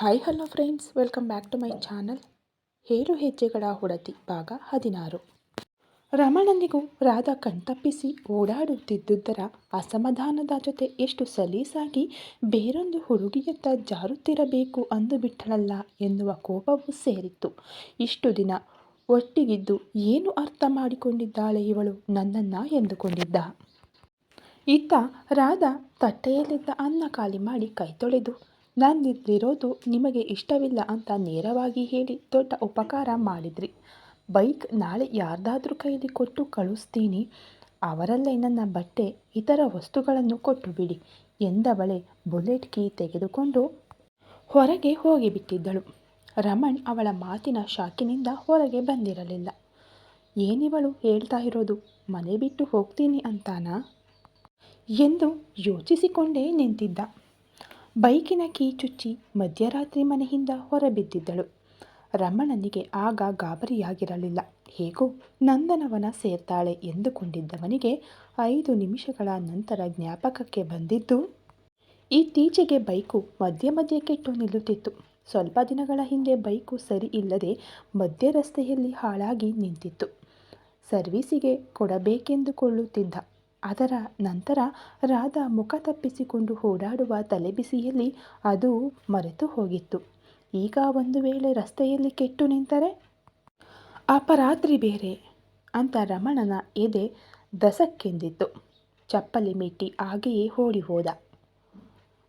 Hi hello friends welcome back to my channel ಏಳು ಹೆಜ್ಜೆಗಳ ಹೊಡತಿ ಭಾಗ ಹದಿನಾರು. ರಮಣನಿಗೂ ರಾಧ ಕಣ್ತಪ್ಪಿಸಿ ಓಡಾಡುತ್ತಿದ್ದುದರ ಅಸಮಾಧಾನದ ಜೊತೆ ಎಷ್ಟು ಸಲೀಸಾಗಿ ಬೇರೊಂದು ಹುಡುಗಿಯತ್ತ ಜಾರುತ್ತಿರಬೇಕು ಅಂದುಬಿಟ್ಟಳಲ್ಲ ಎನ್ನುವ ಕೋಪವೂ ಸೇರಿತ್ತು. ಇಷ್ಟು ದಿನ ಒಟ್ಟಿಗಿದ್ದು ಏನು ಅರ್ಥ ಮಾಡಿಕೊಂಡಿದ್ದಾಳೆ ಇವಳು ನನ್ನನ್ನು ಎಂದುಕೊಂಡಿದ್ದ. ಇತ್ತ ರಾಧಾ ತಟ್ಟೆಯಲ್ಲಿದ್ದ ಅನ್ನ ಖಾಲಿ ಮಾಡಿ ಕೈ ತೊಳೆದು ನಾನಿಲ್ಲಿರೋದು ನಿಮಗೆ ಇಷ್ಟವಿಲ್ಲ ಅಂತ ನೇರವಾಗಿ ಹೇಳಿ ದೊಡ್ಡ ಉಪಕಾರ ಮಾಡಿದ್ರಿ. ಬೈಕ್ ನಾಳೆ ಯಾರ್ದಾದ್ರೂ ಕೈಲಿ ಕೊಟ್ಟು ಕಳಿಸ್ತೀನಿ. ಅವರಲ್ಲೇ ನನ್ನ ಬಟ್ಟೆ, ಇತರ ವಸ್ತುಗಳನ್ನು ಕೊಟ್ಟು ಬಿಡಿ ಎಂದವಳೆ ಬುಲೆಟ್ ಕೀ ತೆಗೆದುಕೊಂಡು ಹೊರಗೆ ಹೋಗಿಬಿಟ್ಟಿದ್ದಳು ರಮಣ್ ಅವಳ ಮಾತಿನ ಶಾಕಿನಿಂದ ಹೊರಗೆ ಬಂದಿರಲಿಲ್ಲ. ಏನಿವಳು ಹೇಳ್ತಾ ಇರೋದು? ಮನೆ ಬಿಟ್ಟು ಹೋಗ್ತೀನಿ ಅಂತಾನಾ? ಎಂದು ಯೋಚಿಸಿಕೊಂಡೇ ನಿಂತಿದ್ದ. ಬೈಕಿನ ಕೀ ಚುಚ್ಚಿ ಮಧ್ಯರಾತ್ರಿ ಮನೆಯಿಂದ ಹೊರಬಿದ್ದಿದ್ದಳು. ರಮಣನಿಗೆ ಆಗ ಗಾಬರಿಯಾಗಿರಲಿಲ್ಲ. ಹೇಗೋ ನಂದನವನ ಸೇರ್ತಾಳೆ ಎಂದುಕೊಂಡಿದ್ದವನಿಗೆ ಐದು ನಿಮಿಷಗಳ ನಂತರ ಜ್ಞಾಪಕಕ್ಕೆ ಬಂದಿದ್ದು, ಇತ್ತೀಚೆಗೆ ಬೈಕು ಮಧ್ಯ ಮಧ್ಯ ಕೆಟ್ಟು ನಿಲ್ಲುತ್ತಿತ್ತು. ಸ್ವಲ್ಪ ದಿನಗಳ ಹಿಂದೆ ಬೈಕು ಸರಿ ಇಲ್ಲದೆ ಮಧ್ಯ ರಸ್ತೆಯಲ್ಲಿ ಹಾಳಾಗಿ ನಿಂತಿತ್ತು. ಸರ್ವೀಸಿಗೆ ಕೊಡಬೇಕೆಂದುಕೊಳ್ಳುತ್ತಿದ್ದ ಅದರ ನಂತರ ರಾಧಾ ಮುಖ ತಪ್ಪಿಸಿಕೊಂಡು ಓಡಾಡುವ ತಲೆಬಿಸಿಯಲ್ಲಿ ಅದು ಮರೆತು ಹೋಗಿತ್ತು. ಈಗ ಒಂದು ವೇಳೆ ರಸ್ತೆಯಲ್ಲಿ ಕೆಟ್ಟು ನಿಂತರೆ? ಅಪರಾತ್ರಿ ಬೇರೆ ಅಂತ ರಮಣನ ಎದೆ ದಸಕ್ಕೆಂದಿತ್ತು. ಚಪ್ಪಲಿ ಮೆಟ್ಟಿ ಹಾಗೆಯೇ ಓಡಿ ಹೋದ.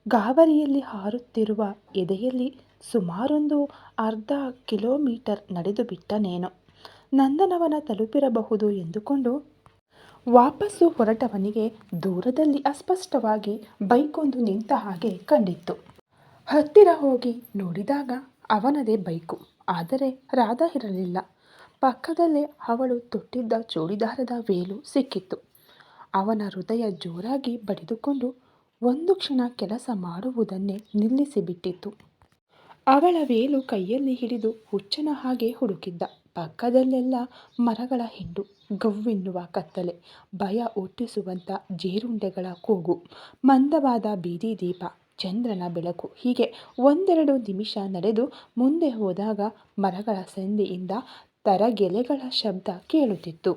ಗಾಬರಿಯಲ್ಲಿ ಹಾರುತ್ತಿರುವ ಎದೆಯಲ್ಲಿ ಸುಮಾರೊಂದು ಅರ್ಧ ಕಿಲೋಮೀಟರ್ ನಡೆದು ಬಿಟ್ಟನೇನು ನಂದನವನ ತಲುಪಿರಬಹುದು ಎಂದುಕೊಂಡು ವಾಪಸ್ಸು ಹೊರಟವನಿಗೆ ದೂರದಲ್ಲಿ ಅಸ್ಪಷ್ಟವಾಗಿ ಬೈಕೊಂದು ನಿಂತ ಹಾಗೆ ಕಂಡಿತ್ತು. ಹತ್ತಿರ ಹೋಗಿ ನೋಡಿದಾಗ ಅವನದೇ ಬೈಕು. ಆದರೆ ರಾಧಾ ಇರಲಿಲ್ಲ. ಪಕ್ಕದಲ್ಲೇ ಅವಳು ತೊಟ್ಟಿದ್ದ ಚೂಡಿದಾರದ ವೇಲು ಸಿಕ್ಕಿತ್ತು. ಅವನ ಹೃದಯ ಜೋರಾಗಿ ಬಡಿದುಕೊಂಡು ಒಂದು ಕ್ಷಣ ಕೆಲಸ ಮಾಡುವುದನ್ನೇ ನಿಲ್ಲಿಸಿಬಿಟ್ಟಿತ್ತು. ಅವಳ ವೇಲು ಕೈಯಲ್ಲಿ ಹಿಡಿದು ಹುಚ್ಚನ ಹಾಗೆ ಹುಡುಕಿದ್ದ. ಪಕ್ಕದಲ್ಲೆಲ್ಲ ಮರಗಳ ಹಿಂಡು, ಗವ್ವೆನ್ನುವ ಕತ್ತಲೆ, ಭಯ ಹುಟ್ಟಿಸುವಂಥ ಜೇರುಂಡೆಗಳ ಕೂಗು, ಮಂದವಾದ ಬೀದಿ ದೀಪ, ಚಂದ್ರನ ಬೆಳಕು. ಹೀಗೆ ಒಂದೆರಡು ನಿಮಿಷ ನಡೆದು ಮುಂದೆ ಹೋದಾಗ ಮರಗಳ ಸಂದಿಯಿಂದ ತರಗೆಲೆಗಳ ಶಬ್ದ ಕೇಳುತ್ತಿತ್ತು.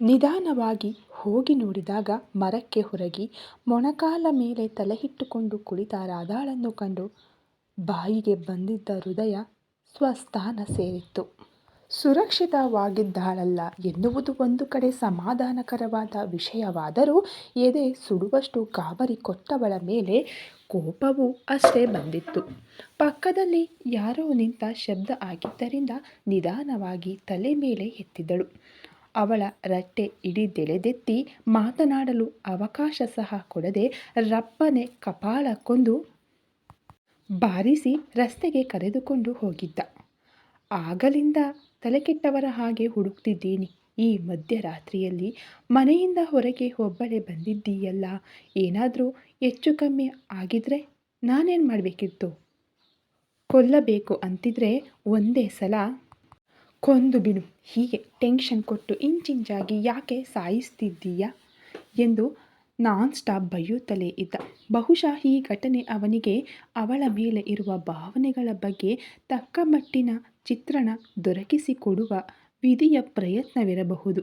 ನಿಧಾನವಾಗಿ ಹೋಗಿ ನೋಡಿದಾಗ ಮರಕ್ಕೆ ಹೊರಗಿ ಮೊಣಕಾಲ ಮೇಲೆ ತಲೆಹಿಟ್ಟುಕೊಂಡು ಕುಳಿತ ರಾಧಾಳನ್ನು ಕಂಡು ಬಾಯಿಗೆ ಬಂದಿದ್ದ ಹೃದಯ ಸ್ವಸ್ಥಾನ ಸೇರಿತ್ತು. ಸುರಕ್ಷಿತವಾಗಿದ್ದಾಳಲ್ಲ ಎನ್ನುವುದು ಒಂದು ಕಡೆ ಸಮಾಧಾನಕರವಾದ ವಿಷಯವಾದರೂ ಎದೆ ಸುಡುವಷ್ಟು ಗಾಬರಿ ಕೊಟ್ಟವಳ ಮೇಲೆ ಕೋಪವೂ ಅಷ್ಟೇ ಬಂದಿತ್ತು. ಪಕ್ಕದಲ್ಲಿ ಯಾರೋ ನಿಂತ ಶಬ್ದ ಆಗಿದ್ದರಿಂದ ನಿಧಾನವಾಗಿ ತಲೆ ಮೇಲೆ ಎತ್ತಿದಳು. ಅವಳ ರಟ್ಟೆ ಇಡಿದೆಳೆದೆತ್ತಿ ಮಾತನಾಡಲು ಅವಕಾಶ ಸಹ ಕೊಡದೆ ರಪ್ಪನೆ ಕಪಾಳಕ್ಕೊಂದು ಬಾರಿಸಿ ರಸ್ತೆಗೆ ಕರೆದುಕೊಂಡು ಹೋಗಿದ್ದ. ಆಗಲಿಂದ ತಲೆಕೆಟ್ಟವರ ಹಾಗೆ ಹುಡುಕ್ತಿದ್ದೀನಿ. ಈ ಮಧ್ಯರಾತ್ರಿಯಲ್ಲಿ ಮನೆಯಿಂದ ಹೊರಗೆ ಒಬ್ಬಳೆ ಬಂದಿದ್ದೀಯಲ್ಲ. ಏನಾದರೂ ಹೆಚ್ಚು ಕಮ್ಮಿ ಆಗಿದ್ರೆ ನಾನೇನು ಮಾಡಬೇಕಿತ್ತು? ಕೊಲ್ಲಬೇಕು ಅಂತಿದ್ರೆ ಒಂದೇ ಸಲ ಕೊಂದು ಬಿಡು. ಹೀಗೆ ಟೆನ್ಷನ್ ಕೊಟ್ಟು ಇಂಚಿಂಚಾಗಿ ಯಾಕೆ ಸಾಯಿಸ್ತಿದ್ದೀಯಾ? ಎಂದು ನಾನ್ ಸ್ಟಾಪ್ ಬೈಯುತ್ತಲೇ ಇದ್ದ. ಬಹುಶಃ ಈ ಘಟನೆ ಅವನಿಗೆ ಅವಳ ಮೇಲೆ ಇರುವ ಭಾವನೆಗಳ ಬಗ್ಗೆ ತಕ್ಕ ಮಟ್ಟಿನ ಚಿತ್ರಣ ದೊರಕಿಸಿಕೊಡುವ ವಿಧಿಯ ಪ್ರಯತ್ನವಿರಬಹುದು.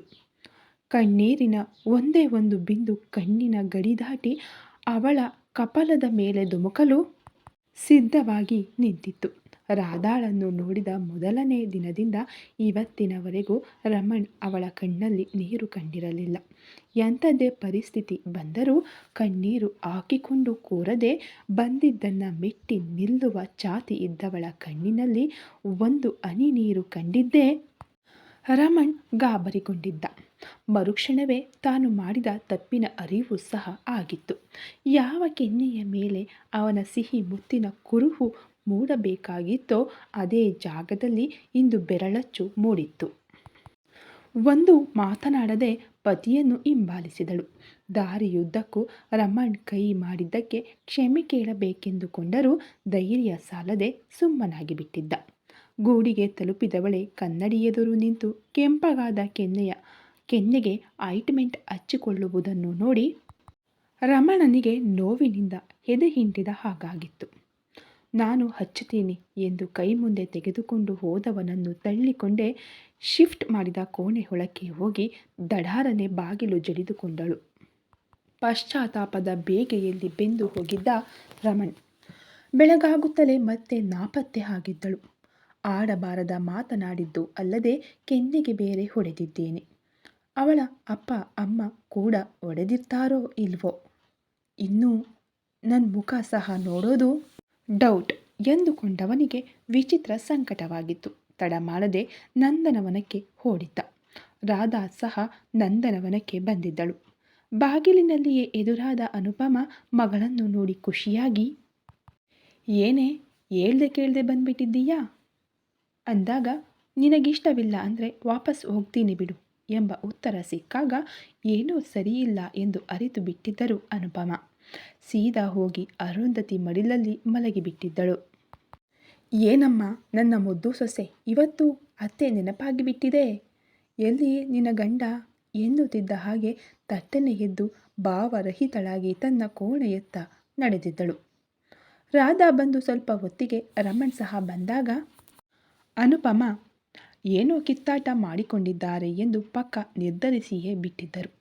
ಕಣ್ಣೀರಿನ ಒಂದೇ ಒಂದು ಬಿಂದು ಕಣ್ಣಿನ ಗಡಿ ದಾಟಿ ಅವಳ ಕಪಲದ ಮೇಲೆ ಧುಮುಕಲು ಸಿದ್ಧವಾಗಿ ನಿಂತಿತ್ತು. ರಾಧಾಳನ್ನು ನೋಡಿದ ಮೊದಲನೇ ದಿನದಿಂದ ಇವತ್ತಿನವರೆಗೂ ರಮಣ್ ಅವಳ ಕಣ್ಣಲ್ಲಿ ನೀರು ಕಂಡಿರಲಿಲ್ಲ. ಎಂಥದ್ದೇ ಪರಿಸ್ಥಿತಿ ಬಂದರೂ ಕಣ್ಣೀರು ಹಾಕಿಕೊಂಡು ಕೂರದೆ ಬಂದಿದ್ದನ್ನು ಮೆಟ್ಟಿ ನಿಲ್ಲುವ ಚಾತಿ ಇದ್ದವಳ ಕಣ್ಣಿನಲ್ಲಿ ಒಂದು ಹನಿ ನೀರು ಕಂಡಿದ್ದೇ ರಮಣ್ ಗಾಬರಿಗೊಂಡಿದ್ದ. ಮರುಕ್ಷಣವೇ ತಾನು ಮಾಡಿದ ತಪ್ಪಿನ ಅರಿವು ಸಹ ಆಗಿತ್ತು. ಯಾವ ಕೆನ್ನೆಯ ಮೇಲೆ ಅವನ ಸಿಹಿ ಮುತ್ತಿನ ಕುರುಹು ಮೂಡಬೇಕಾಗಿತ್ತೋ ಅದೇ ಜಾಗದಲ್ಲಿ ಇಂದು ಬೆರಳಚ್ಚು ಮೂಡಿತ್ತು. ಒಂದು ಮಾತನಾಡದೆ ಪತಿಯನ್ನು ಹಿಂಬಾಲಿಸಿದಳು. ದಾರಿಯುದ್ದಕ್ಕೂ ರಮಣ್ ಕೈ ಮಾಡಿದ್ದಕ್ಕೆ ಕ್ಷಮೆ ಕೇಳಬೇಕೆಂದುಕೊಂಡರೂ ಧೈರ್ಯ ಸಾಲದೆ ಸುಮ್ಮನಾಗಿ ಬಿಟ್ಟಿದ್ದ. ಗೂಡಿಗೆ ತಲುಪಿದವಳೆ ಕನ್ನಡಿ ಎದುರು ನಿಂತು ಕೆಂಪಗಾದ ಕೆನ್ನೆಯ, ಕೆನ್ನೆಗೆ ಐಟ್ಮೆಂಟ್ ಹಚ್ಚಿಕೊಳ್ಳುವುದನ್ನು ನೋಡಿ ರಮಣನಿಗೆ ನೋವಿನಿಂದ ಎದೆ ಹಿಂಡಿದ ಹಾಗಾಗಿತ್ತು. ನಾನು ಹಚ್ಚುತ್ತೀನಿ ಎಂದು ಕೈ ಮುಂದೆ ತೆಗೆದುಕೊಂಡು ಹೋದವನನ್ನು ತಳ್ಳಿಕೊಂಡೇ ಶಿಫ್ಟ್ ಮಾಡಿದ ಕೋಣೆ ಹೊಳಕ್ಕೆ ಹೋಗಿ ದಢಾರನೆ ಬಾಗಿಲು ಜಡಿದುಕೊಂಡಳು. ಪಶ್ಚಾತ್ತಾಪದ ಬೇಗೆಯಲ್ಲಿ ಬೆಂದು ಹೋಗಿದ್ದ ರಮಣ್ ಬೆಳಗಾಗುತ್ತಲೇ ಮತ್ತೆ ನಾಪತ್ತೆ ಆಗಿದ್ದಳು. ಆಡಬಾರದ ಮಾತನಾಡಿದ್ದು ಅಲ್ಲದೆ ಕೆನ್ನೆಗೆ ಬೇರೆ ಹೊಡೆದಿದ್ದೇನೆ. ಅವಳ ಅಪ್ಪ, ಅಮ್ಮ ಕೂಡ ಒಡೆದಿರ್ತಾರೋ ಇಲ್ವೋ? ಇನ್ನೂ ನನ್ನ ಮುಖ ಸಹ ನೋಡೋದು ಡೌಟ್ ಎಂದುಕೊಂಡವನಿಗೆ ವಿಚಿತ್ರ ಸಂಕಟವಾಗಿತ್ತು. ತಡ ಮಾಡದೆ ನಂದನವನಕ್ಕೆ ಓಡಿದ್ದ ರಾಧಾ ಸಹ ನಂದನವನಕ್ಕೆ ಬಂದಿದ್ದಳು. ಬಾಗಿಲಿನಲ್ಲಿಯೇ ಎದುರಾದ ಅನುಪಮ ಮಗಳನ್ನು ನೋಡಿ ಖುಷಿಯಾಗಿ, ಏನೇ, ಹೇಳ್ದೆ ಕೇಳ್ದೆ ಬಂದ್ಬಿಟ್ಟಿದ್ದೀಯಾ? ಅಂದಾಗ, ನಿನಗಿಷ್ಟವಿಲ್ಲ ಅಂದರೆ ವಾಪಸ್ ಹೋಗ್ತೀನಿ ಬಿಡು ಎಂಬ ಉತ್ತರ ಸಿಕ್ಕಾಗ, ಏನೂ ಸರಿಯಿಲ್ಲ ಎಂದು ಅರಿತು ಬಿಟ್ಟಿದ್ದರು ಅನುಪಮ. ಸೀದಾ ಹೋಗಿ ಅರುಂಧತಿ ಮಡಿಲಲ್ಲಿ ಮಲಗಿಬಿಟ್ಟಿದ್ದಳು. ಏನಮ್ಮ, ನನ್ನ ಮುದ್ದು ಸೊಸೆ, ಇವತ್ತು ಅತ್ತೆ ನೆನಪಾಗಿಬಿಟ್ಟಿದೆ ಎಲ್ಲಿ ನಿನ್ನ ಗಂಡ ಎನ್ನುತ್ತಿದ್ದ ಹಾಗೆ ತಟ್ಟನೆ ಎದ್ದು ಭಾವರಹಿತಳಾಗಿ ತನ್ನ ಕೋಣೆಯತ್ತ ನಡೆದಿದ್ದಳು. ರಾಧಾ ಬಂದು ಸ್ವಲ್ಪ ಹೊತ್ತಿಗೆ ರಮಣ್ ಸಹ ಬಂದಾಗ, ಅನುಪಮ, ಏನೋ ಕಿತ್ತಾಟ ಮಾಡಿಕೊಂಡಿದ್ದಾರೆ ಎಂದು ಪಕ್ಕ ನಿರ್ಧರಿಸಿಯೇ ಬಿಟ್ಟಿದ್ದರು.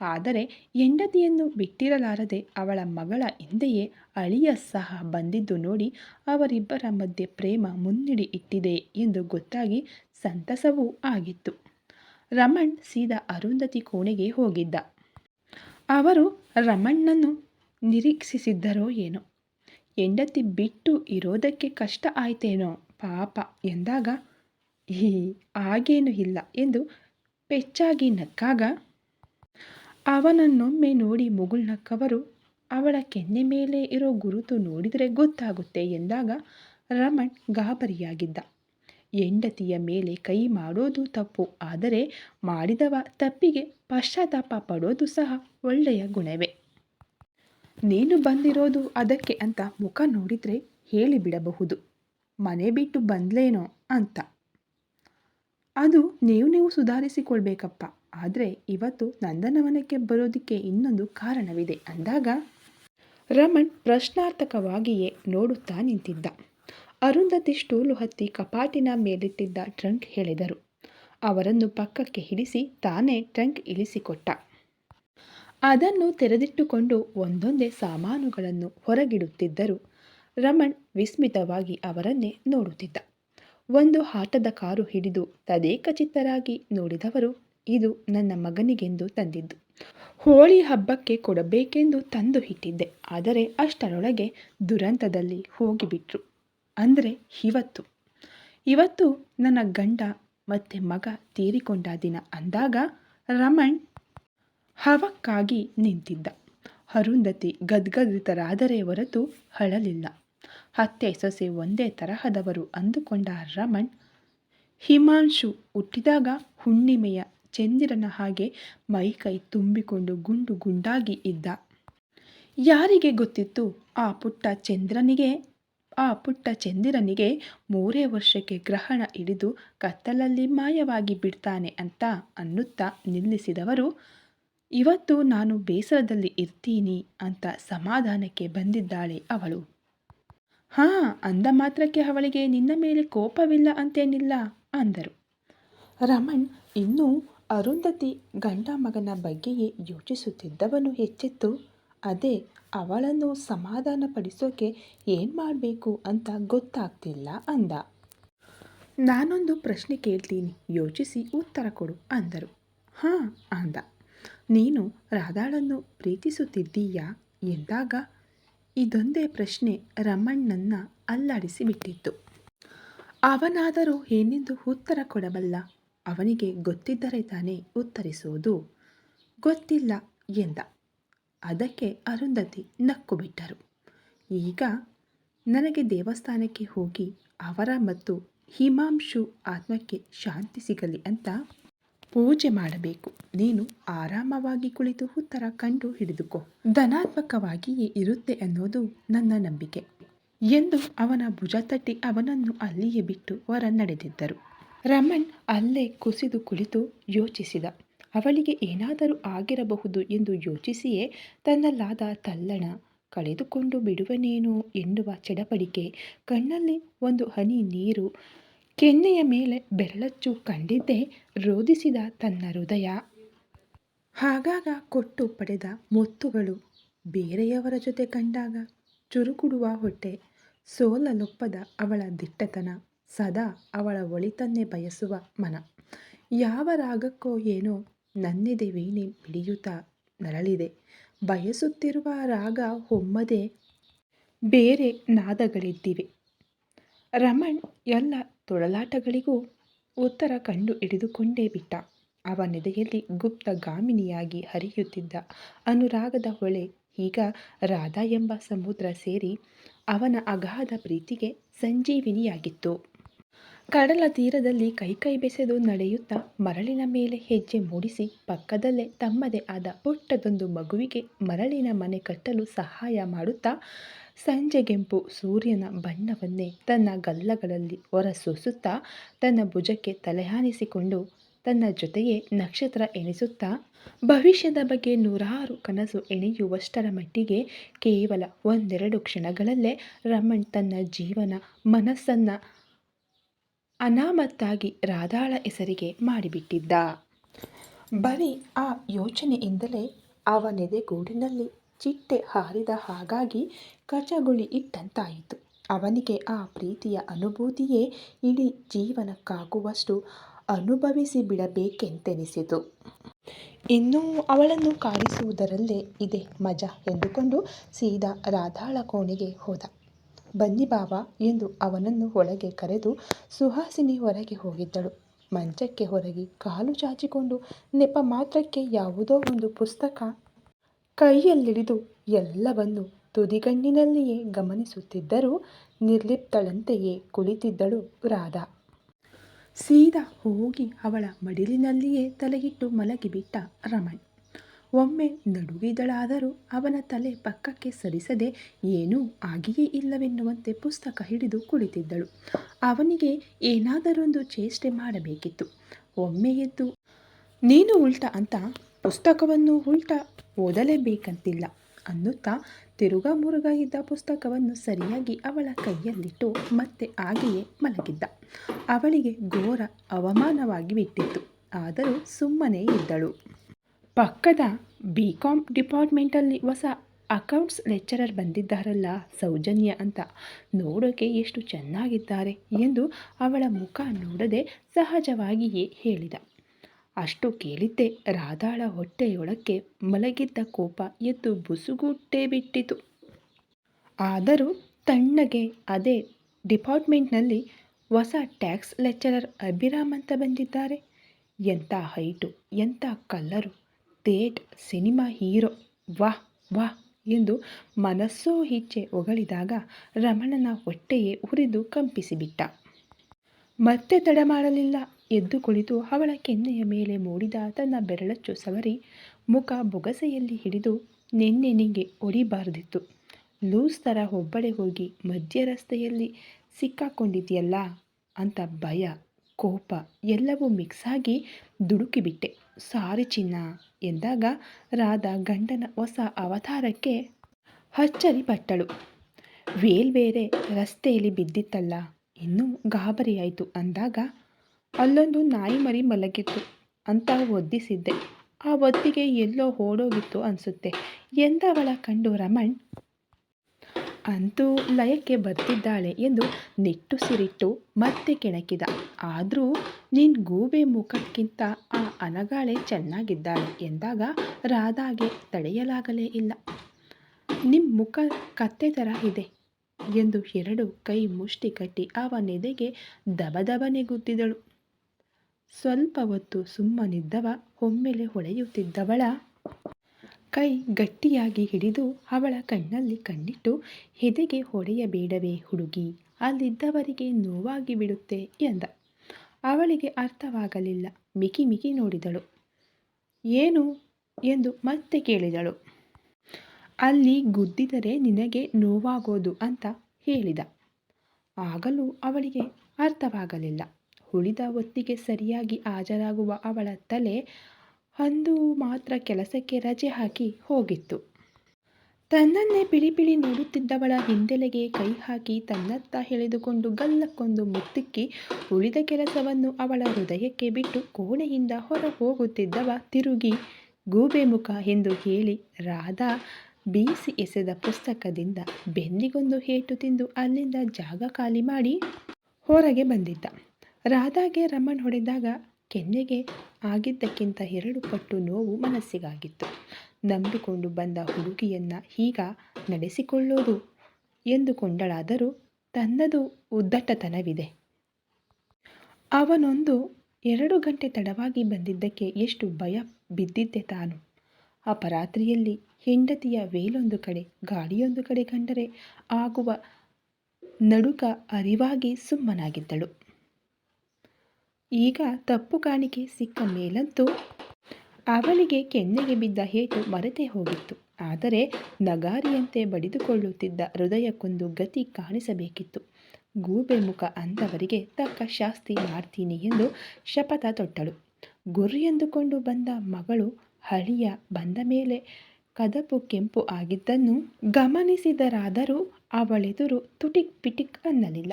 ಆದರೆ ಹೆಂಡತಿಯನ್ನು ಬಿಟ್ಟಿರಲಾರದೆ ಅವಳ ಮಗಳ ಹಿಂದೆಯೇ ಅಳಿಯ ಸಹ ಬಂದಿದ್ದು ನೋಡಿ ಅವರಿಬ್ಬರ ಮಧ್ಯೆ ಪ್ರೇಮ ಮುನ್ನಡಿ ಇಟ್ಟಿದೆ ಎಂದು ಗೊತ್ತಾಗಿ ಸಂತಸವೂ ಆಗಿತ್ತು. ರಮಣ್ ಸೀದಾ ಅರುಂಧತಿ ಕೋಣೆಗೆ ಹೋಗಿದ್ದ. ಅವರು ರಮಣ್ಣನ್ನು ನಿರೀಕ್ಷಿಸಿದ್ದರೋ ಏನೋ? ಹೆಂಡತಿ ಬಿಟ್ಟು ಇರೋದಕ್ಕೆ ಕಷ್ಟ ಆಯ್ತೇನೋ ಪಾಪ ಎಂದಾಗ ಈ ಹಾಗೇನೂ ಇಲ್ಲ ಎಂದು ಪೆಚ್ಚಾಗಿ ನಕ್ಕಾಗ ಅವನನ್ನೊಮ್ಮೆ ನೋಡಿ ಮುಗುಳ್ನಕ್ಕವರು, ಅವಳ ಕೆನ್ನೆ ಮೇಲೆ ಇರೋ ಗುರುತು ನೋಡಿದರೆ ಗೊತ್ತಾಗುತ್ತೆ ಎಂದಾಗ ರಮಣ್ ಗಾಬರಿಯಾಗಿದ್ದ. ಹೆಂಡತಿಯ ಮೇಲೆ ಕೈ ಮಾಡೋದು ತಪ್ಪು, ಆದರೆ ಮಾಡಿದವ ತಪ್ಪಿಗೆ ಪಶ್ಚಾತ್ತಾಪ ಪಡೋದು ಸಹ ಒಳ್ಳೆಯ ಗುಣವೇ. ನೀನು ಬಂದಿರೋದು ಅದಕ್ಕೆ ಅಂತ ಮುಖ ನೋಡಿದರೆ ಹೇಳಿಬಿಡಬಹುದು. ಮನೆ ಬಿಟ್ಟು ಬಂದ್ಲೇನೋ ಅಂತ. ಅದು ನೀವು ನೀವು ಸುಧಾರಿಸಿಕೊಳ್ಬೇಕಪ್ಪ. ಆದರೆ ಇವತ್ತು ನಂದನವನಕ್ಕೆ ಬರೋದಕ್ಕೆ ಇನ್ನೊಂದು ಕಾರಣವಿದೆ ಅಂದಾಗ ರಮಣ್ ಪ್ರಶ್ನಾರ್ಥಕವಾಗಿಯೇ ನೋಡುತ್ತಾ ನಿಂತಿದ್ದ. ಅರುಂಧತಿ ಸ್ಟೂಲು ಹತ್ತಿ ಕಪಾಟಿನ ಮೇಲಿಟ್ಟಿದ್ದ ಟ್ರಂಕ್ ಹೇಳಿದರು. ಅವರನ್ನು ಪಕ್ಕಕ್ಕೆ ಹಿಡಿಸಿ ತಾನೇ ಟ್ರಂಕ್ ಇಳಿಸಿಕೊಟ್ಟ. ಅದನ್ನು ತೆರೆದಿಟ್ಟುಕೊಂಡು ಒಂದೊಂದೇ ಸಾಮಾನುಗಳನ್ನು ಹೊರಗಿಡುತ್ತಿದ್ದರು ರಮಣ್ ವಿಸ್ಮಿತವಾಗಿ ಅವರನ್ನೇ ನೋಡುತ್ತಿದ್ದ. ಒಂದು ಆಟದ ಕಾರು ಹಿಡಿದು ತದೇಕಚಿತ್ತರಾಗಿ ನೋಡಿದವರು ಇದು ನನ್ನ ಮಗನಿಗೆಂದು ತಂದಿದ್ದು. ಹೋಳಿ ಹಬ್ಬಕ್ಕೆ ಕೊಡಬೇಕೆಂದು ತಂದು ಇಟ್ಟಿದ್ದೆ. ಆದರೆ ಅಷ್ಟರೊಳಗೆ ದುರಂತದಲ್ಲಿ ಹೋಗಿಬಿಟ್ರು. ಅಂದರೆ ಇವತ್ತು. ಇವತ್ತು ನನ್ನ ಗಂಡ ಮತ್ತು ಮಗ ತೀರಿಕೊಂಡ ದಿನ ಅಂದಾಗ ರಮಣ್ ಹವಕ್ಕಾಗಿ ನಿಂತಿದ್ದ. ಅರುಂಧತಿ ಗದ್ಗದಿತರಾದರೆ ಹೊರತು ಅಳಲಿಲ್ಲ. ಅತ್ತೆ ಸೊಸೆ ಒಂದೇ ತರಹದವರು ಅಂದುಕೊಂಡ ರಮಣ್ ಹಿಮಾಂಶು ಹುಟ್ಟಿದಾಗ ಹುಣ್ಣಿಮೆಯ ಚಂದಿರನ ಹಾಗೆ ಮೈಕೈ ತುಂಬಿಕೊಂಡು ಗುಂಡು ಗುಂಡಾಗಿ ಇದ್ದ. ಯಾರಿಗೆ ಗೊತ್ತಿತ್ತು? ಆ ಪುಟ್ಟ ಚಂದ್ರನಿಗೆ. ಆ ಪುಟ್ಟ ಚಂದಿರನಿಗೆ ಮೂರೇ ವರ್ಷಕ್ಕೆ ಗ್ರಹಣ ಹಿಡಿದು ಕತ್ತಲಲ್ಲಿ ಮಾಯವಾಗಿ ಬಿಡ್ತಾನೆ ಅಂತ ಅನ್ನುತ್ತಾ ನಿಲ್ಲಿಸಿದವರು, ಇವತ್ತು ನಾನು ಬೇಸರದಲ್ಲಿ ಇರ್ತೀನಿ ಅಂತ ಸಮಾಧಾನಕ್ಕೆ ಬಂದಿದ್ದಾಳೆ ಅವಳು. ಹಾಂ, ಅಂದ ಮಾತ್ರಕ್ಕೆ ಅವಳಿಗೆ ನಿನ್ನ ಮೇಲೆ ಕೋಪವಿಲ್ಲ ಅಂತೇನಿಲ್ಲ ಅಂದರು. ರಮಣ್ ಇನ್ನೂ ಅರುಂಧತಿ ಗಂಡ ಮಗನ ಬಗ್ಗೆಯೇ ಯೋಚಿಸುತ್ತಿದ್ದವನು ಹೆಚ್ಚಿತ್ತು. ಅದೇ, ಅವಳನ್ನು ಸಮಾಧಾನಪಡಿಸೋಕೆ ಏನು ಮಾಡಬೇಕು ಅಂತ ಗೊತ್ತಾಗ್ತಿಲ್ಲ ಅಂದ. ನಾನೊಂದು ಪ್ರಶ್ನೆ ಕೇಳ್ತೀನಿ, ಯೋಚಿಸಿ ಉತ್ತರ ಕೊಡು ಅಂದರು. ಹಾಂ, ಅಂದ. ನೀನು ರಾಧಾಳನ್ನು ಪ್ರೀತಿಸುತ್ತಿದ್ದೀಯಾ ಎಂದಾಗ ಇದೊಂದೇ ಪ್ರಶ್ನೆ ರಮಣ್ಣನ್ನು ಅಲ್ಲಾಡಿಸಿಬಿಟ್ಟಿತ್ತು ಅವನಾದರೂ ಏನೆಂದು ಉತ್ತರ ಕೊಡಬಲ್ಲ? ಅವನಿಗೆ ಗೊತ್ತಿದ್ದರೆ ತಾನೇ ಉತ್ತರಿಸುವುದು. ಗೊತ್ತಿಲ್ಲ ಎಂದ. ಅದಕ್ಕೆ ಅರುಂಧತಿ ನಕ್ಕು ಬಿಟ್ಟರು. ಈಗ ನನಗೆ ದೇವಸ್ಥಾನಕ್ಕೆ ಹೋಗಿ ಅವರ ಮತ್ತು ಹಿಮಾಂಶು ಆತ್ಮಕ್ಕೆ ಶಾಂತಿ ಸಿಗಲಿ ಅಂತ ಪೂಜೆ ಮಾಡಬೇಕು. ನೀನು ಆರಾಮವಾಗಿ ಕುಳಿತು ಉತ್ತರ ಕಂಡು ಹಿಡಿದುಕೋ. ಧನಾತ್ಮಕವಾಗಿಯೇ ಇರುತ್ತೆ ಅನ್ನೋದು ನನ್ನ ನಂಬಿಕೆ ಎಂದು ಅವನ ಭುಜ ತಟ್ಟಿ ಅವನನ್ನು ಅಲ್ಲಿಯೇ ಬಿಟ್ಟು ಹೊರ ನಡೆದಿದ್ದರು ರಮಣ್ ಅಲ್ಲೇ ಕುಸಿದು ಕುಳಿತು ಯೋಚಿಸಿದ. ಅವಳಿಗೆ ಏನಾದರೂ ಆಗಿರಬಹುದು ಎಂದು ಯೋಚಿಸಿಯೇ ತನ್ನಲ್ಲಾದ ತಲ್ಲಣ ಕಳೆದುಕೊಂಡು ಬಿಡುವನೇನೋ ಎನ್ನುವ ಚಡಪಡಿಕೆ, ಕಣ್ಣಲ್ಲಿ ಒಂದು ಹನಿ ನೀರು, ಕೆನ್ನೆಯ ಮೇಲೆ ಬೆರಳಚ್ಚು ಕಂಡಿದ್ದೇ ರೋಧಿಸಿದ ತನ್ನ ಹೃದಯ. ಆಗಾಗ ಕೊಟ್ಟು ಪಡೆದ ಮುತ್ತುಗಳು ಬೇರೆಯವರ ಜೊತೆ ಕಂಡಾಗ ಚುರುಕುಡುವ ಹೊಟ್ಟೆ, ಸೋಲಲೊಪ್ಪದ ಅವಳ ದಿಟ್ಟತನ. ಸದಾ ಅವಳ ಒಳಿತನ್ನೇ ಬಯಸುವ ಮನ. ಯಾವ ರಾಗಕ್ಕೋ ಏನೋ ನನ್ನೆದೆ ವೀಣೆ ಮಿಡಿಯುತ್ತಾ ನರಳಿದೆ. ಬಯಸುತ್ತಿರುವ ರಾಗ ಹೊಮ್ಮದೆ ಬೇರೆ ನಾದಗಳಿದ್ದಿವೆ. ರಮಣ್ ಎಲ್ಲ ತೊಳಲಾಟಗಳಿಗೂ ಉತ್ತರ ಕಂಡು ಹಿಡಿದುಕೊಂಡೇ ಬಿಟ್ಟ. ಅವನೆದೆಯಲ್ಲಿ ಗುಪ್ತಗಾಮಿನಿಯಾಗಿ ಹರಿಯುತ್ತಿದ್ದ ಅನುರಾಗದ ಹೊಳೆ ಈಗ ರಾಧಾ ಎಂಬ ಸಮುದ್ರ ಸೇರಿ ಅವನ ಅಗಾಧ ಪ್ರೀತಿಗೆ ಸಂಜೀವಿನಿಯಾಗಿತ್ತು. ಕಡಲ ತೀರದಲ್ಲಿ ಕೈಕೈ ಬೆಸೆದು ನಡೆಯುತ್ತಾ ಮರಳಿನ ಮೇಲೆ ಹೆಜ್ಜೆ ಮೂಡಿಸಿ ಪಕ್ಕದಲ್ಲೇ ತಮ್ಮದೇ ಆದ ಪುಟ್ಟದೊಂದು ಮಗುವಿಗೆ ಮರಳಿನ ಮನೆ ಕಟ್ಟಲು ಸಹಾಯ ಮಾಡುತ್ತಾ ಸಂಜೆಗೆಂಪು ಸೂರ್ಯನ ಬಣ್ಣವನ್ನೇ ತನ್ನ ಗಲ್ಲಗಳಲ್ಲಿ ಹೊರಸೂಸುತ್ತಾ ತನ್ನ ಭುಜಕ್ಕೆ ತಲೆಹಾನಿಸಿಕೊಂಡು ತನ್ನ ಜೊತೆಯೇ ನಕ್ಷತ್ರ ಎಣಿಸುತ್ತಾ, ಭವಿಷ್ಯದ ಬಗ್ಗೆ ನೂರಾರು ಕನಸು ಎಣೆಯುವಷ್ಟರ ಮಟ್ಟಿಗೆ ಕೇವಲ ಒಂದೆರಡು ಕ್ಷಣಗಳಲ್ಲೇ ರಮಣ್ ತನ್ನ ಜೀವನ ಮನಸ್ಸನ್ನು ಅನಾಮತ್ತಾಗಿ ರಾಧಾಳ ಹೆಸರಿಗೆ ಮಾಡಿಬಿಟ್ಟಿದ್ದ. ಬರೀ ಆ ಯೋಚನೆಯಿಂದಲೇ ಅವನೆದೆಗೂಡಿನಲ್ಲಿ ಚಿಟ್ಟೆ ಹಾರಿದ ಹಾಗಾಗಿ ಕಚಗುಳಿ ಇಟ್ಟಂತಾಯಿತು. ಅವನಿಗೆ ಆ ಪ್ರೀತಿಯ ಅನುಭೂತಿಯೇ ಇಡೀ ಜೀವನಕ್ಕಾಗುವಷ್ಟು ಅನುಭವಿಸಿ ಬಿಡಬೇಕೆಂತೆನಿಸಿತು. ಇನ್ನೂ ಅವಳನ್ನು ಕಾಡಿಸುವುದರಲ್ಲೇ ಇದೆ ಮಜಾ ಎಂದುಕೊಂಡು ಸೀದಾ ರಾಧಾಳ ಕೋಣೆಗೆ ಹೋದ. ಬನ್ನಿ ಬಾಬಾ ಎಂದು ಅವನನ್ನು ಒಳಗೆ ಕರೆದು ಸುಹಾಸಿನಿ ಹೊರಗೆ ಹೋಗಿದ್ದಳು. ಮಂಚಕ್ಕೆ ಹೊರಗೆ ಕಾಲು ಚಾಚಿಕೊಂಡು ನೆಪ ಮಾತ್ರಕ್ಕೆ ಯಾವುದೋ ಒಂದು ಪುಸ್ತಕ ಕೈಯಲ್ಲಿಡಿದು ಎಲ್ಲವನ್ನು ತುದಿಗಣ್ಣಿನಲ್ಲಿಯೇ ಗಮನಿಸುತ್ತಿದ್ದರೂ ನಿರ್ಲಿಪ್ತಳಂತೆಯೇ ಕುಳಿತಿದ್ದಳು ರಾಧಾ. ಸೀದಾ ಹೋಗಿ ಅವಳ ಮಡಿಲಿನಲ್ಲಿಯೇ ತಲೆಗಿಟ್ಟು ಮಲಗಿಬಿಟ್ಟ ರಮಣ್. ಒಮ್ಮೆ ನಡುಗಿದಳಾದರೂ ಅವನ ತಲೆ ಪಕ್ಕಕ್ಕೆ ಸರಿಸದೆ ಏನೂ ಆಗಿಯೇ ಇಲ್ಲವೆನ್ನುವಂತೆ ಪುಸ್ತಕ ಹಿಡಿದು ಕುಳಿತಿದ್ದಳು. ಅವನಿಗೆ ಏನಾದರೊಂದು ಚೇಷ್ಟೆ ಮಾಡಬೇಕಿತ್ತು. ಒಮ್ಮೆ ಎದ್ದು, ನೀನು ಉಲ್ಟ ಅಂತ ಪುಸ್ತಕವನ್ನು ಉಲ್ಟ ಓದಲೇಬೇಕಂತಿಲ್ಲ ಅನ್ನುತ್ತಾ ತಿರುಗಾ ಮುರುಗ ಇದ್ದ ಪುಸ್ತಕವನ್ನು ಸರಿಯಾಗಿ ಅವಳ ಕೈಯಲ್ಲಿಟ್ಟು ಮತ್ತೆ ಹಾಗೆಯೇ ಮಲಗಿದ್ದ. ಅವಳಿಗೆ ಘೋರ ಅವಮಾನವಾಗಿ ಬಿಟ್ಟಿತ್ತು. ಆದರೂ ಸುಮ್ಮನೆ ಇದ್ದಳು. ಪಕ್ಕದ ಬಿ ಕಾಮ್ ಡಿಪಾರ್ಟ್ಮೆಂಟಲ್ಲಿ ಹೊಸ ಅಕೌಂಟ್ಸ್ ಲೆಕ್ಚರರ್ ಬಂದಿದ್ದಾರಲ್ಲ ಸೌಜನ್ಯ ಅಂತ. ನೋಡೋಕೆ ಎಷ್ಟು ಚೆನ್ನಾಗಿದ್ದಾರೆ ಎಂದು ಅವಳ ಮುಖ ನೋಡದೆ ಸಹಜವಾಗಿಯೇ ಹೇಳಿದ. ಅಷ್ಟು ಕೇಳಿದ್ದೆ ರಾಧಾಳ ಹೊಟ್ಟೆಯೊಳಕ್ಕೆ ಮಲಗಿದ್ದ ಕೋಪ ಎದ್ದು ಬುಸುಗುಟ್ಟೇ ಬಿಟ್ಟಿತು. ಆದರೂ ತಣ್ಣಗೆ ಅದೇ ಡಿಪಾರ್ಟ್ಮೆಂಟ್ನಲ್ಲಿ ಹೊಸ ಟ್ಯಾಕ್ಸ್ ಲೆಕ್ಚರರ್ ಅಭಿರಾಮ್ ಅಂತ ಬಂದಿದ್ದಾರೆ. ಎಂಥ ಹೈಟು, ಎಂಥ ಕಲ್ಲರು ತೇಟ್ ಸಿನಿಮಾ ಹೀರೋ, ವಾಹ್ ವಾಹ್ ಎಂದು ಮನಸ್ಸೋ ಇಚ್ಛೆ ಹೊಗಳಿದಾಗ ರಮಣನ ಹೊಟ್ಟೆಯೇ ಉರಿದು ಕಂಪಿಸಿಬಿಟ್ಟ. ಮತ್ತೆ ತಡ ಮಾಡಲಿಲ್ಲ. ಎದ್ದು ಕುಳಿತು ಅವಳ ಕೆನ್ನೆಯ ಮೇಲೆ ಮೂಡಿದ ತನ್ನ ಬೆರಳಚ್ಚು ಸವರಿ ಮುಖ ಬೊಗಸೆಯಲ್ಲಿ ಹಿಡಿದು ನಿನ್ನೆ ನಿಂಗೆ ಹೊಡಿಬಾರ್ದಿತ್ತು. ಲೂಸ್ ಥರ ಒಬ್ಬಳೆ ಹೋಗಿ ಮಧ್ಯ ರಸ್ತೆಯಲ್ಲಿ ಸಿಕ್ಕಾಕೊಂಡಿದ್ಯಲ್ಲ ಅಂತ ಭಯ. ಕೋಪ ಎಲ್ಲವೂ ಮಿಕ್ಸಾಗಿ ದುಡುಕಿಬಿಟ್ಟೆ. ಸಾರಿ ಚಿನ್ನ, ಎಂದಾಗ ರಾಧಾ ಗಂಡನ ಹೊಸ ಅವತಾರಕ್ಕೆ ಅಚ್ಚರಿಪಟ್ಟಳು ವೇಲ್ ಬೇರೆ ರಸ್ತೆಯಲ್ಲಿ ಬಿದ್ದಿತ್ತಲ್ಲ, ಇನ್ನೂ ಗಾಬರಿಯಾಯಿತು, ಅಂದಾಗ ಅಲ್ಲೊಂದು ನಾಯಿ ಮರಿ ಮಲಗಿತ್ತು. ಅಂತ ಒದ್ದಿಸಿದ್ದೆ. ಆ ಒದ್ದಿಗೆ ಎಲ್ಲೋ ಓಡೋಗಿತ್ತು ಅನಿಸುತ್ತೆ. ಎಂದವಳ ಕಂಡು ರಮಣ್ ಅಂತೂ ಲಯಕ್ಕೆ ಬರ್ತಿದ್ದಾಳೆ ಎಂದು ನಿಟ್ಟುಸಿರಿಟ್ಟು ಮತ್ತೆ ಕೆಣಕಿದ. ಆದರೂ ನಿನ್ನ ಗೂಬೆ ಮುಖಕ್ಕಿಂತ ಆ ಅನಗಾಳೆ ಚೆನ್ನಾಗಿದ್ದಾಳೆ ಎಂದಾಗ ರಾಧಾಗೆ ತಡೆಯಲಾಗಲೇ ಇಲ್ಲ. ನಿಮ್ಮ ಮುಖ ಕತ್ತೆ ಥರ ಇದೆ ಎಂದು ಎರಡು ಕೈ ಮುಷ್ಟಿ ಕಟ್ಟಿ ಅವನೆದೆಗೆ ದಬದಬನೆ ಗುದ್ದಿದಳು ಸ್ವಲ್ಪ ಹೊತ್ತು ಸುಮ್ಮನಿದ್ದವ, ಒಮ್ಮೆಲೆ ಹೊಳೆಯುತ್ತಿದ್ದವಳ ಕೈ ಗಟ್ಟಿಯಾಗಿ ಹಿಡಿದು ಅವಳ ಕಣ್ಣಲ್ಲಿ ಕಣ್ಣಿಟ್ಟು, ಹೆದೆಗೆ ಹೊಡೆಯಬೇಡವೇ ಹುಡುಗಿ, ಅಲ್ಲಿದ್ದವರಿಗೆ ನೋವಾಗಿ ಬಿಡುತ್ತೆ ಎಂದ. ಅವಳಿಗೆ ಅರ್ಥವಾಗಲಿಲ್ಲ. ಮಿಕಿ ಮಿಕಿ ನೋಡಿದಳು. ಏನು? ಎಂದು ಮತ್ತೆ ಕೇಳಿದಳು. ಅಲ್ಲಿ ಗುದ್ದಿದರೆ ನಿನಗೆ ನೋವಾಗೋದು ಅಂತ ಹೇಳಿದ. ಆಗಲೂ ಅವಳಿಗೆ ಅರ್ಥವಾಗಲಿಲ್ಲ. ಉಳಿದ ಹೊತ್ತಿಗೆ ಸರಿಯಾಗಿ ಹಾಜರಾಗುವ ಅವಳ ತಲೆ ಅಂದು ಮಾತ್ರ ಕೆಲಸಕ್ಕೆ ರಜೆ ಹಾಕಿ ಹೋಗಿತ್ತು. ತನ್ನನ್ನೇ ಬಿಳಿ ಬಿಳಿ ನೋಡುತ್ತಿದ್ದವಳ ಹಿಂದೆಲೆಗೆ ಕೈ ಹಾಕಿ ತನ್ನತ್ತ ಎಳೆದುಕೊಂಡು ಗಲ್ಲಕ್ಕೊಂದು ಮುತ್ತಿಕ್ಕಿ ಉಳಿದ ಕೆಲಸವನ್ನು ಅವಳ ಹೃದಯಕ್ಕೆ ಬಿಟ್ಟು ಕೋಣೆಯಿಂದ ಹೊರ ಹೋಗುತ್ತಿದ್ದವ ತಿರುಗಿ ಗೂಬೆ ಮುಖ ಎಂದು ಹೇಳಿ ರಾಧಾ ಬೀಸಿ ಎಸೆದ ಪುಸ್ತಕದಿಂದ ಬೆನ್ನಿಗೊಂದು ಹೇಟು ತಿಂದು ಅಲ್ಲಿಂದ ಜಾಗ ಖಾಲಿ ಮಾಡಿ ಹೊರಗೆ ಬಂದಿದ್ದ. ರಾಧಾಗೆ ರಮಣ್ ಹೊಡೆದಾಗ ಕೆನ್ನೆಗೆ ಆಗಿದ್ದಕ್ಕಿಂತ ಎರಡು ಪಟ್ಟು ನೋವು ಮನಸ್ಸಿಗಾಗಿತ್ತು. ನಂಬಿಕೊಂಡು ಬಂದ ಹುಡುಗಿಯನ್ನ ಹೀಗ ನಡೆಸಿಕೊಳ್ಳೋದು ಎಂದುಕೊಂಡಳಾದರೂ ತನ್ನದು ಉದ್ದಟತನವಿದೆ. ಅವನೊಂದು ಎರಡು ಗಂಟೆ ತಡವಾಗಿ ಬಂದಿದ್ದಕ್ಕೆ ಎಷ್ಟು ಭಯ ಬಿದ್ದಿದ್ದೆ ತಾನು. ಅಪರಾತ್ರಿಯಲ್ಲಿ ಹೆಂಡತಿಯ ವೇಲೊಂದು ಕಡೆ ಗಾಡಿಯೊಂದು ಕಡೆ ಕಂಡರೆ ಆಗುವ ನಡುಕ ಅರಿವಾಗಿ ಸುಮ್ಮನಾಗಿದ್ದಳು. ಈಗ ತಪ್ಪು ಕಾಣಿಕೆ ಸಿಕ್ಕ ಮೇಲಂತೂ ಅವಳಿಗೆ ಕೆನ್ನೆಗೆ ಬಿದ್ದ ಏಟು ಮರೆತೇ ಹೋಗಿತ್ತು. ಆದರೆ ನಗಾರಿಯಂತೆ ಬಡಿದುಕೊಳ್ಳುತ್ತಿದ್ದ ಹೃದಯಕ್ಕೊಂದು ಗತಿ ಕಾಣಿಸಬೇಕಿತ್ತು. ಗೂಬೆ ಮುಖ ಅಂದವರಿಗೆ ತಕ್ಕ ಶಾಸ್ತಿ ಮಾಡ್ತೀನಿ ಎಂದು ಶಪಥ ತೊಟ್ಟಳು. ಗುರಿ ಎಂದುಕೊಂಡು ಬಂದ ಮಗಳು ಹಳಿಯ ಬಂದ ಮೇಲೆ ಕದಪು ಕೆಂಪು ಆಗಿದ್ದನ್ನು ಗಮನಿಸಿದರಾದರೂ ಅವಳೆದುರು ತುಟಿಕ್ ಪಿಟಿಕ್ ಅನ್ನಲಿಲ್ಲ.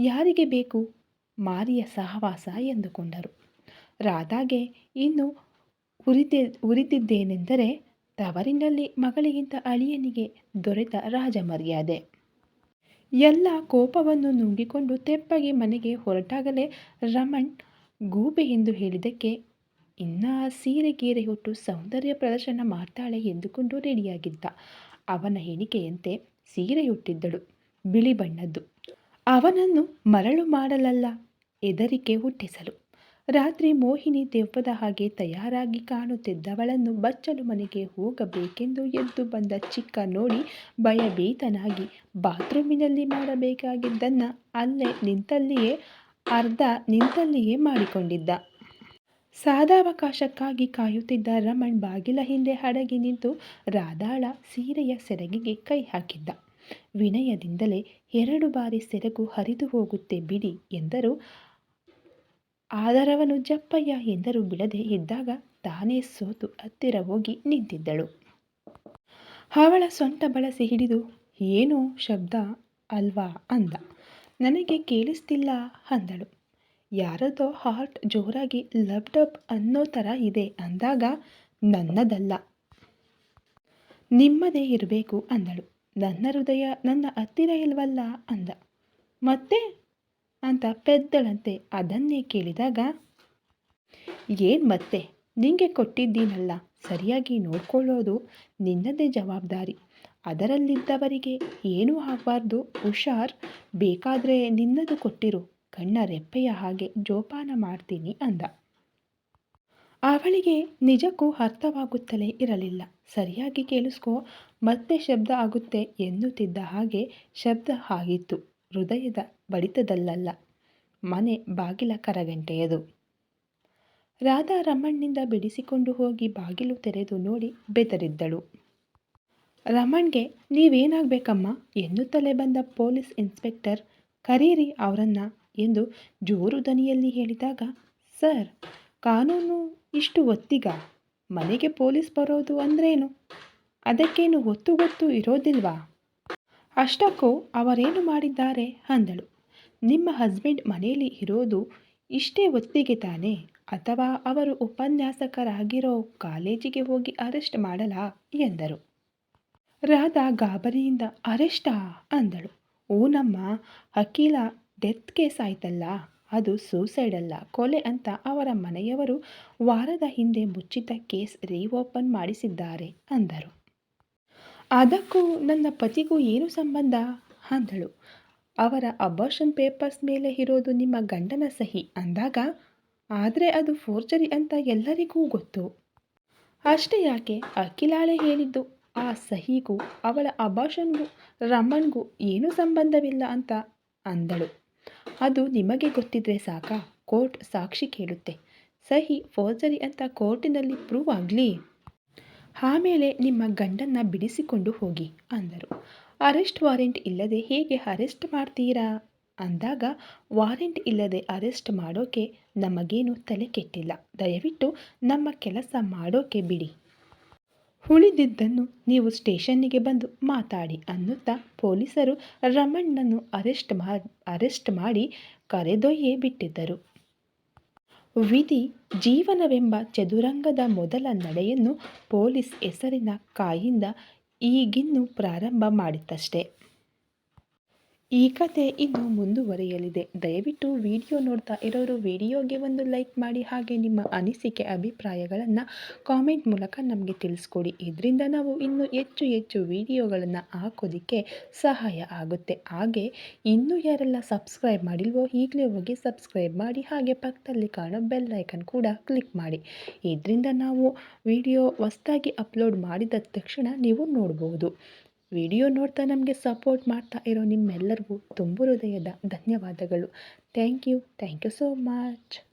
ಯಾರಿಗೆ ಬೇಕು? ಮಾರಿಯ ಸಹವಾಸ ಎಂದುಕೊಂಡರು. ರಾಧಾಗೆ ಇನ್ನು ಉರಿತೆ, ಉರಿತಿದ್ದೇನೆಂದರೆ ತವರಿನಲ್ಲಿ ಮಗಳಿಗಿಂತ ಅಳಿಯನಿಗೆ ದೊರೆತ ರಾಜಮರ್ಯಾದೆ. ಎಲ್ಲ ಕೋಪವನ್ನು ನುಂಗಿಕೊಂಡು ತೆಪ್ಪಗೆ ಮನೆಗೆ ಹೊರಟಾಗಲೇ ರಮಣ್ ಗೂಬೆ ಎಂದು ಹೇಳಿದ್ದಕ್ಕೆ ಇನ್ನ ಸೀರೆ ಗೀರೆ ಹುಟ್ಟು ಸೌಂದರ್ಯ ಪ್ರದರ್ಶನ ಮಾಡ್ತಾಳೆ ಎಂದುಕೊಂಡು ರೆಡಿಯಾಗಿದ್ದ. ಅವನ ಹೇಳಿಕೆಯಂತೆ ಸೀರೆ ಹುಟ್ಟಿದ್ದಳು, ಬಿಳಿ ಬಣ್ಣದ್ದು. ಅವನನ್ನು ಮರಳು ಮಾಡಲಲ್ಲ. ಹೆದರಿಕೆ ಹುಟ್ಟಿಸಲು. ರಾತ್ರಿ ಮೋಹಿನಿ ದೆವ್ವದ ಹಾಗೆ ತಯಾರಾಗಿ ಕಾಣುತ್ತಿದ್ದವಳನ್ನು ಬಚ್ಚಲು ಮನೆಗೆ ಹೋಗಬೇಕೆಂದು ಎದ್ದು ಬಂದ ಚಿಕ್ಕ ನೋಡಿ ಭಯಭೀತನಾಗಿ ಬಾತ್ರೂಮಿನಲ್ಲಿ ಮಾಡಬೇಕಾಗಿದ್ದನ್ನು ಅಲ್ಲೇ ನಿಂತಲ್ಲಿಯೇ, ಅರ್ಧ ನಿಂತಲ್ಲಿಯೇ ಮಾಡಿಕೊಂಡಿದ್ದ. ಸಾದಾವಕಾಶಕ್ಕಾಗಿ ಕಾಯುತ್ತಿದ್ದ ರಮಣ್ ಬಾಗಿಲ ಹಿಂದೆ ಹಡಗಿ ನಿಂತು ರಾಧಾಳ ಸೀರೆಯ ಸೆರಗಿಗೆ ಕೈ ಹಾಕಿದ್ದ. ವಿನಯದಿಂದಲೇ ಎರಡು ಬಾರಿ ಸೆರಗು ಹರಿದು ಹೋಗುತ್ತೆ ಬಿಡಿ ಎಂದರು. ಆದರವನು ಜಪ್ಪಯ್ಯ ಎಂದರೂ ಬಿಡದೆ ಇದ್ದಾಗ ತಾನೇ ಸೋತು ಹತ್ತಿರ ಹೋಗಿ ನಿಂತಿದ್ದಳು. ಅವಳ ಸೊಂಟ ಬಳಸಿ ಹಿಡಿದು, ಏನೋ ಶಬ್ದ ಅಲ್ವಾ? ಅಂದ. ನನಗೆ ಕೇಳಿಸ್ತಿಲ್ಲ ಅಂದಳು. ಯಾರದೋ ಹಾರ್ಟ್ ಜೋರಾಗಿ ಲಬ್ ಅನ್ನೋ ಥರ ಇದೆ ಅಂದಾಗ, ನನ್ನದಲ್ಲ. ನಿಮ್ಮದೇ ಇರಬೇಕು ಅಂದಳು. ನನ್ನ ಹೃದಯ ನನ್ನ ಹತ್ತಿರ ಇಲ್ವಲ್ಲ? ಅಂದ. ಮತ್ತೆ? ಅಂತ ಪೆದ್ದಳಂತೆ ಅದನ್ನೇ ಕೇಳಿದಾಗ, ಏನು ಮತ್ತೆ? ನಿಂಗೆ ಕೊಟ್ಟಿದ್ದೀನಲ್ಲ. ಸರಿಯಾಗಿ ನೋಡ್ಕೊಳ್ಳೋದು ನಿನ್ನದೇ ಜವಾಬ್ದಾರಿ. ಅದರಲ್ಲಿದ್ದವರಿಗೆ ಏನೂ ಆಗಬಾರ್ದು. ಹುಷಾರ್. ಬೇಕಾದರೆ ನಿನ್ನದು ಕೊಟ್ಟಿರು. ಕಣ್ಣ ರೆಪ್ಪೆಯ ಹಾಗೆ ಜೋಪಾನ ಮಾಡ್ತೀನಿ ಅಂದ. ಅವಳಿಗೆ ನಿಜಕ್ಕೂ ಅರ್ಥವಾಗುತ್ತಲೇ ಇರಲಿಲ್ಲ. ಸರಿಯಾಗಿ ಕೇಳಿಸ್ಕೋ. ಮತ್ತೆ ಶಬ್ದ ಆಗುತ್ತೆ ಎನ್ನುತ್ತಿದ್ದ ಹಾಗೆ ಶಬ್ದ ಆಗಿತ್ತು. ಹೃದಯದ ಬಡಿತದಲ್ಲಲ್ಲ, ಮನೆ ಬಾಗಿಲ ಕರಗಂಟೆಯದು. ರಾಧಾ ರಮಣ್ನಿಂದ ಬಿಡಿಸಿಕೊಂಡು ಹೋಗಿ ಬಾಗಿಲು ತೆರೆದು ನೋಡಿ ಬೆದರಿದ್ದಳು. ರಮಣ್ಗೆ ನೀವೇನಾಗಬೇಕಮ್ಮ? ಎನ್ನುತ್ತಲೇ ಬಂದ ಪೊಲೀಸ್ ಇನ್ಸ್ಪೆಕ್ಟರ್ ಕರೀರಿ ಅವರನ್ನ ಎಂದು ಜೋರು ದನಿಯಲ್ಲಿ ಹೇಳಿದಾಗ, ಸರ್, ಕಾನೂನು ಇಷ್ಟು ಒತ್ತಿಗ? ಮನೆಗೆ ಪೊಲೀಸ್ ಬರೋದು ಅಂದ್ರೇನು? ಅದಕ್ಕೇನು ಒತ್ತು ಗೊತ್ತು ಇರೋದಿಲ್ವಾ? ಅಷ್ಟಕ್ಕೂ ಅವರೇನು ಮಾಡಿದ್ದಾರೆ? ಅಂದಳು. ನಿಮ್ಮ ಹಸ್ಬೆಂಡ್ ಮನೆಯಲ್ಲಿ ಇರೋದು ಇಷ್ಟೇ ಹೊತ್ತಿಗೆ ತಾನೇ? ಅಥವಾ ಅವರು ಉಪನ್ಯಾಸಕರಾಗಿರೋ ಕಾಲೇಜಿಗೆ ಹೋಗಿ ಅರೆಸ್ಟ್ ಮಾಡಲಾ? ಎಂದರು. ರಾಧಾ ಗಾಬರಿಯಿಂದ ಅರೆಸ್ಟಾ ಅಂದಳು. ಓನಮ್ಮ ಅಖಿಲ ಡೆತ್ ಕೇಸ್ ಆಯ್ತಲ್ಲ? ಅದು ಸೂಸೈಡ್ ಅಲ್ಲ, ಕೊಲೆ ಅಂತ ಅವರ ಮನೆಯವರು ವಾರದ ಹಿಂದೆ ಮುಚ್ಚಿದ್ದ ಕೇಸ್ ರೀಓಪನ್ ಮಾಡಿಸಿದ್ದಾರೆ, ಅಂದರು. ಅದಕ್ಕೂ ನನ್ನ ಪತಿಗೂ ಏನು ಸಂಬಂಧ? ಅಂದಳು. ಅವರ ಅಬಾರ್ಷನ್ ಪೇಪರ್ಸ್ ಮೇಲೆ ಇರೋದು ನಿಮ್ಮ ಗಂಡನ ಸಹಿ ಅಂದಾಗ, ಆದರೆ ಅದು ಫೋರ್ಜರಿ ಅಂತ ಎಲ್ಲರಿಗೂ ಗೊತ್ತು. ಅಷ್ಟೇ ಯಾಕೆ? ಅಖಿಲಾಳೆ ಹೇಳಿದ್ದು, ಆ ಸಹಿಗೂ, ಅವಳ ಅಬಾಷನ್ಗೂ ರಮಣ್ಗೂ ಏನೂ ಸಂಬಂಧವಿಲ್ಲ ಅಂತ ಅಂದಳು. ಅದು ನಿಮಗೆ ಗೊತ್ತಿದ್ರೆ ಸಾಕ? ಕೋರ್ಟ್ ಸಾಕ್ಷಿ ಕೇಳುತ್ತೆ. ಸಹಿ ಫೋರ್ಜರಿ ಅಂತ ಕೋರ್ಟಿನಲ್ಲಿ ಪ್ರೂವ್ ಆಗಲಿ. ಆಮೇಲೆ ನಿಮ್ಮ ಗಂಡನ್ನ ಬಿಡಿಸಿಕೊಂಡು ಹೋಗಿ ಅಂದರು. ಅರೆಸ್ಟ್ ವಾರೆಂಟ್ ಇಲ್ಲದೆ ಹೇಗೆ ಅರೆಸ್ಟ್ ಮಾಡ್ತೀರಾ? ಅಂದಾಗ, ವಾರೆಂಟ್ ಇಲ್ಲದೆ ಅರೆಸ್ಟ್ ಮಾಡೋಕೆ ನಮಗೇನು ತಲೆ ಕೆಟ್ಟಿಲ್ಲ. ದಯವಿಟ್ಟು ನಮ್ಮ ಕೆಲಸ ಮಾಡೋಕೆ ಬಿಡಿ. ಉಳಿದಿದ್ದನ್ನು ನೀವು ಸ್ಟೇಷನ್ನಿಗೆ ಬಂದು ಮಾತಾಡಿ ಅನ್ನುತ್ತಾ ಪೊಲೀಸರು ರಮಣ್ಣನ್ನು ಅರೆಸ್ಟ್ ಮಾ, ಅರೆಸ್ಟ್ ಮಾಡಿ ಕರೆದೊಯ್ಯೇ ಬಿಟ್ಟಿದ್ದರು. ವಿಧಿ ಜೀವನವೆಂಬ ಚದುರಂಗದ ಮೊದಲ ನಡೆಯನ್ನು ಪೊಲೀಸ್ ಹೆಸರಿನ ಕಾಯಿಂದ ಈಗಿನ್ನು ಪ್ರಾರಂಭ ಮಾಡಿತಷ್ಟೆ ಈ ಕತೆ ಇನ್ನು ಮುಂದುವರಿಯಲಿದೆ. ದಯವಿಟ್ಟು ವಿಡಿಯೋ ನೋಡ್ತಾ ಇರೋರು ವಿಡಿಯೋಗೆ ಒಂದು ಲೈಕ್ ಮಾಡಿ ಹಾಗೆ ನಿಮ್ಮ ಅನಿಸಿಕೆ, ಅಭಿಪ್ರಾಯಗಳನ್ನು ಕಾಮೆಂಟ್ ಮೂಲಕ ನಮಗೆ ತಿಳಿಸ್ಕೊಡಿ. ಇದರಿಂದ ನಾವು ಇನ್ನೂ ಹೆಚ್ಚು ಹೆಚ್ಚು ವಿಡಿಯೋಗಳನ್ನು ಹಾಕೋದಕ್ಕೆ ಸಹಾಯ ಆಗುತ್ತೆ. ಹಾಗೆ ಇನ್ನೂ ಯಾರೆಲ್ಲ ಸಬ್ಸ್ಕ್ರೈಬ್ ಮಾಡಿಲ್ವೋ ಈಗಲೇ ಹೋಗಿ ಸಬ್ಸ್ಕ್ರೈಬ್ ಮಾಡಿ, ಹಾಗೆ ಪಕ್ಕದಲ್ಲಿ ಕಾಣೋ ಬೆಲ್ ಐಕನ್ ಕೂಡ ಕ್ಲಿಕ್ ಮಾಡಿ. ಇದರಿಂದ ನಾವು ವಿಡಿಯೋ ಹೊಸದಾಗಿ ಅಪ್ಲೋಡ್ ಮಾಡಿದ ತಕ್ಷಣ ನೀವು ನೋಡ್ಬೋದು. ವಿಡಿಯೋ ನೋಡ್ತಾ ನಮಗೆ ಸಪೋರ್ಟ್ ಮಾಡ್ತಾ ಇರೋ ನಿಮ್ಮೆಲ್ಲರಿಗೂ ತುಂಬು ಹೃದಯದ ಧನ್ಯವಾದಗಳು. Thank you thank you so much